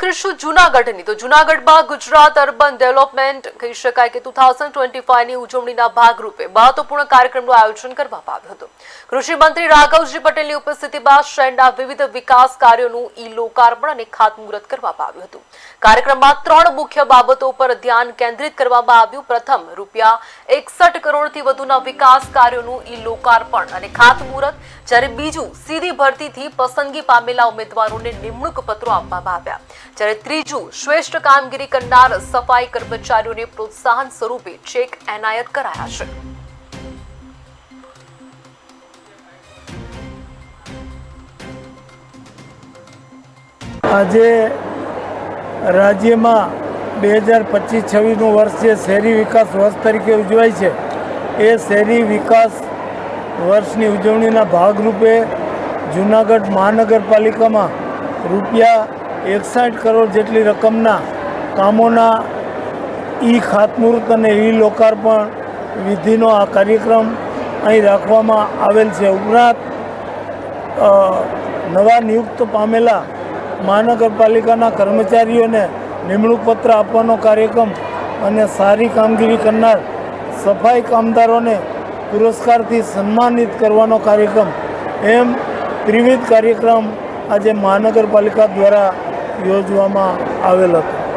કરીશું જુનાગઢની. તો જુનાગઢમાં ગુજરાત અર્બન ડેવલપમેન્ટ કહી શકાય કે ટુ થાઉઝન્ડ ટ્વેન્ટી ફાઈવની ઉજવણીના ભાગરૂપે મહત્વપૂર્ણ કાર્યક્રમનું આયોજન કરવામાં આવ્યું હતું. કૃષિમંત્રી રાઘવજી પટેલની ઉપસ્થિતિમાં શહેરના વિવિધ વિકાસ કાર્યોનું ઈ લોકાર્પણ અને ખાતમુહૂર્ત કરવામાં આવ્યું હતું. કાર્યક્રમમાં ત્રણ મુખ્ય બાબતો પર ધ્યાન કેન્દ્રિત કરવામાં આવ્યું. પ્રથમ, રૂપિયા એકસઠ કરોડથી વધુના વિકાસ કાર્યોનું ઈ લોકાર્પણ અને ખાતમુહૂર્ત. જ્યારે બીજું, સીધી ભરતીથી પસંદગી પામેલા ઉમેદવારોને નિમણૂક પત્રો આપવામાં આવ્યા. જ્યારે ત્રીજું શ્રેષ્ઠ કામગીરી કરનાર સફાઈ કર્મચારીઓને પ્રોત્સાહન સ્વરૂપે ચેક એનાયત કરાયા છે. આજે રાજ્યમાં બે હજાર પચીસ છવ્વીસનું વર્ષ જે શહેરી વિકાસ વર્ષ તરીકે ઉજવાય છે, એ શહેરી વિકાસ વર્ષની ઉજવણીના ભાગરૂપે જૂનાગઢ મહાનગરપાલિકામાં રૂપિયા એકસઠ કરોડ જેટલી રકમના કામોના ઈ ખાતમુહૂર્ત અને ઈ લોકાર્પણ વિધિનો આ કાર્યક્રમ અહીં રાખવામાં આવેલ છે. ઉપરાંત નવા નિયુક્ત પામેલા મહાનગરપાલિકાના કર્મચારીઓને નિમણૂક પત્ર આપવાનો કાર્યક્રમ અને સારી કામગીરી કરનાર સફાઈ કામદારોને પુરસ્કારથી સન્માનિત કરવાનો કાર્યક્રમ એમ ત્રિવિધ કાર્યક્રમ આજે મહાનગરપાલિકા દ્વારા યોજવામાં આવેલ હતો.